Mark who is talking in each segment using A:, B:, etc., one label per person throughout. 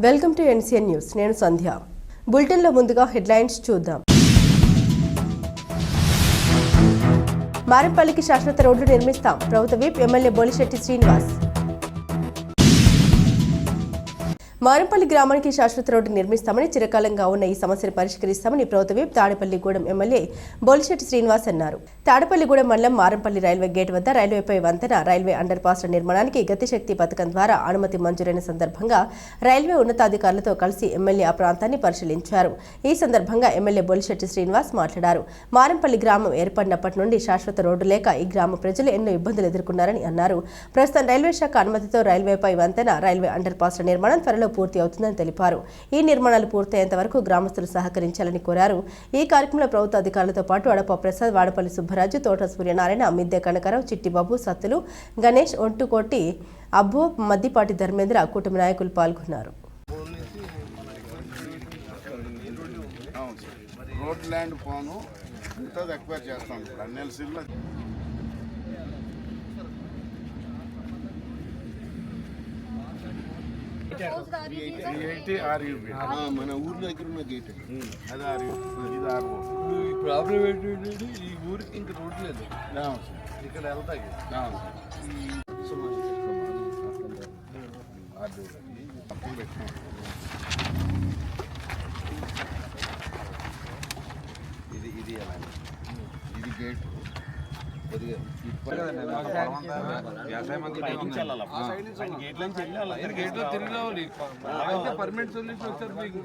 A: Welcome to NCN news. నేను సంధ్య. బులెటిన్లో ముందుగా హెడ్లైన్స్ చూద్దాం. మారంపల్లికి శాశ్వత రోడ్లు నిర్మిస్తాం. ప్రభుత్వ విప్ ఎమ్మెల్యే బోలిశెట్టి శ్రీనివాస్. మారంపల్లి గ్రామానికి శాశ్వత రోడ్డు నిర్మిస్తామని చిరకాలంగా ఉన్న ఈ సమస్యను పరిష్కరిస్తామని ప్రభుత్వ తాడపల్లిగూడెం తాడేపల్లిగూడెం ఎమ్మెల్యే బొలిశెట్టి శ్రీనివాస్ అన్నారు. తాడేపల్లిగూడెం మండలం మారంపల్లి రైల్వే గేట్ వద్ద రైల్వేపై వంతెన రైల్వే అండర్ పాస్ నిర్మాణానికి గతిశక్తి పథకం ద్వారా అనుమతి మంజూరైన సందర్భంగా రైల్వే ఉన్నతాధికారులతో కలిసి ఎమ్మెల్యే ఆ ప్రాంతాన్ని పరిశీలించారు. ఈ సందర్భంగా ఎమ్మెల్యే బొలిశెట్టి శ్రీనివాస్ మాట్లాడారు. మారంపల్లి గ్రామం ఏర్పడినప్పటి నుండి శాశ్వత రోడ్డు లేక ఈ గ్రామ ప్రజలు ఎన్నో ఇబ్బందులు ఎదుర్కొన్నారని అన్నారు. ప్రస్తుతం రైల్వే శాఖ అనుమతితో రైల్వేపై వంతెన రైల్వే అండర్ పాస్ నిర్మాణం త్వరలో పూర్తి అవుతుందని తెలిపారు. ఈ నిర్మాణాలు పూర్తయ్యేంత వరకు గ్రామస్తులు సహకరించాలని కోరారు. ఈ కార్యక్రమంలో ప్రభుత్వ అధికారులతో పాటు అడప ప్రసాద్ వాడపల్లి సుబ్బరాజు తోట సూర్యనారాయణ మిద్దె కనకరావు చిట్టిబాబు సత్తులు గణేష్ ఒంటుకోటి అబ్బో మద్దిపాటి ధర్మేంద్ర కుటుంబ నాయకులు పాల్గొన్నారు.
B: రోడ్ ల్యాండ్ పోను ఇంత ఎక్వైర్ చేస్తాం. ఇప్పుడు అన్ని ఎల్సీల్లో ఎయిటీ ఆర్యూబీ మన ఊరి దగ్గర ఉన్న గేట్ అది ఆర్యూ ఇది ఆర్ఓ
C: ఈ ప్రాబ్లం ఏంటంటే ఈ ఊరికి ఇంక రోడ్ లేదు.
B: అవును సార్
C: ఇక్కడ వెళ్తాయి.
B: అవును సార్ ఆర్డీ తప్పులు పెట్టినాం ఇది ఇది ఎలా? ఇది గేట్
C: పర్మనెంట్ సొల్యూషన్ వచ్చారు మీకు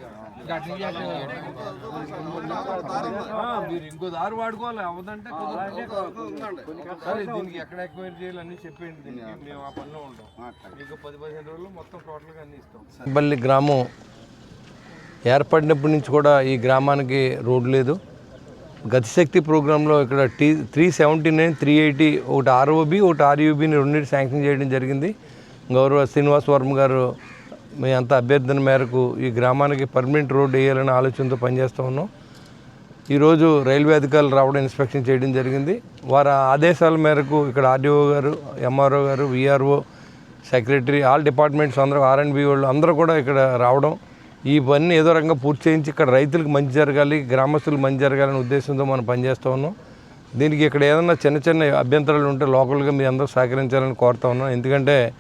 C: ఆ, మీరు ఇంకో దారి వాడుకోవాలి. అవదంటే. సరే దీనికి ఎక్కడ ఎక్వైర్ చేయాలి అన్ని చెప్పండి దీనికి మేము ఆ పనిలో ఉంటాం. మీకు పది పదిహేను రోజులు మొత్తం టోటల్గా అన్ని ఇస్తాం.
D: బల్లి గ్రామం ఏర్పడినప్పటి నుంచి కూడా ఈ గ్రామానికి రోడ్డు లేదు. గతిశక్తి ప్రోగ్రాంలో ఇక్కడ T three seventy nine three eighty ఒకటి ఆర్ఓబి ఒకటి ఆర్యూబీని రెండింటి శాంక్షన్ చేయడం జరిగింది. గౌరవ శ్రీనివాస్ వర్మ గారు మీ అంత అభ్యర్థన మేరకు ఈ గ్రామానికి పర్మనెంట్ రోడ్డు వేయాలనే ఆలోచనతో పనిచేస్తూ ఉన్నాం. ఈరోజు రైల్వే అధికారులు రావడం ఇన్స్పెక్షన్ చేయడం జరిగింది. వారి ఆదేశాల మేరకు ఇక్కడ ఆర్డీఓ గారు ఎంఆర్ఓ గారు విఆర్ఓ సెక్రటరీ ఆల్ డిపార్ట్మెంట్స్ అందరూ ఆర్ అండ్ బి వాళ్ళు అందరూ కూడా ఇక్కడ రావడం ఈ పని ఏదో రకంగా పూర్తి చేయించి ఇక్కడ రైతులకు మంచి జరగాలి గ్రామస్తులకు మంచి జరగాలనే ఉద్దేశంతో మనం పనిచేస్తూ ఉన్నాం. దీనికి ఇక్కడ ఏదైనా చిన్న చిన్న అభ్యంతరాలు ఉంటే లోకల్గా మీ అందరూ సహకరించాలని కోరుతా ఉన్నాం. ఎందుకంటే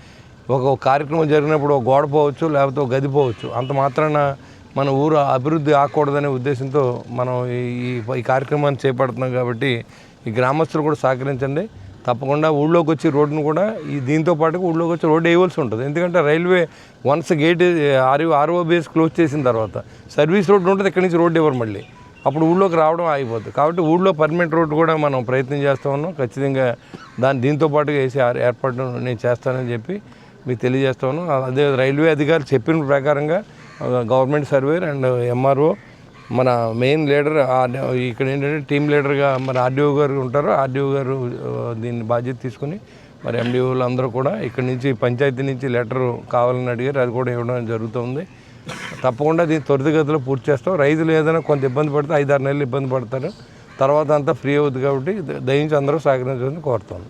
D: ఒక కార్యక్రమం జరిగినప్పుడు ఒక గోడ పోవచ్చు లేకపోతే ఒక గది పోవచ్చు. అంత మాత్రాన మన ఊరు అభివృద్ధి ఆకూడదనే ఉద్దేశంతో మనం ఈ- ఈ కార్యక్రమాన్ని చేపడుతున్నాం కాబట్టి ఈ గ్రామస్తులు కూడా సహకరించండి. తప్పకుండా ఊళ్ళోకి వచ్చి రోడ్డును కూడా ఈ దీంతో పాటుగా ఊళ్ళోకి వచ్చి రోడ్డు వేయవలసి ఉంటుంది. ఎందుకంటే railway once gate RO base close చేసిన తర్వాత సర్వీస్ రోడ్డు ఉంటుంది ఇక్కడి నుంచి రోడ్డు ఇవ్వరు మళ్ళీ? అప్పుడు ఊళ్ళోకి రావడం ఆగిపోతుంది కాబట్టి ఊళ్ళో పర్మనెంట్ రోడ్డు కూడా మనం ప్రయత్నం చేస్తూ ఉన్నాం. ఖచ్చితంగా దాన్ని దీంతో పాటుగా వేసి ఏర్పాటు నేను చేస్తానని చెప్పి మీకు తెలియజేస్తాను ఉన్నాం. అదే రైల్వే అధికారులు చెప్పిన ప్రకారంగా గవర్నమెంట్ సర్వేర్ అండ్ ఎంఆర్ఓ మన మెయిన్ లీడర్ ఇక్కడ ఏంటంటే టీం లీడర్గా మరి ఆర్డీఓ గారు ఉంటారు. ఆర్డీఓ గారు దీన్ని బాధ్యత తీసుకుని మరి ఎండిఓలు అందరూ కూడా ఇక్కడ నుంచి పంచాయతీ నుంచి లెటర్ కావాలని అడిగారు. అది కూడా ఇవ్వడం జరుగుతుంది. తప్పకుండా దీన్ని త్వరితగతిలో పూర్తి చేస్తాం. రైతులు ఏదైనా కొంత ఇబ్బంది పడితే ఐదారు నెలలు ఇబ్బంది పడతారు. తర్వాత అంతా ఫ్రీ అవుతుంది కాబట్టి దయించి అందరూ సహకరించాలని కోరుతాను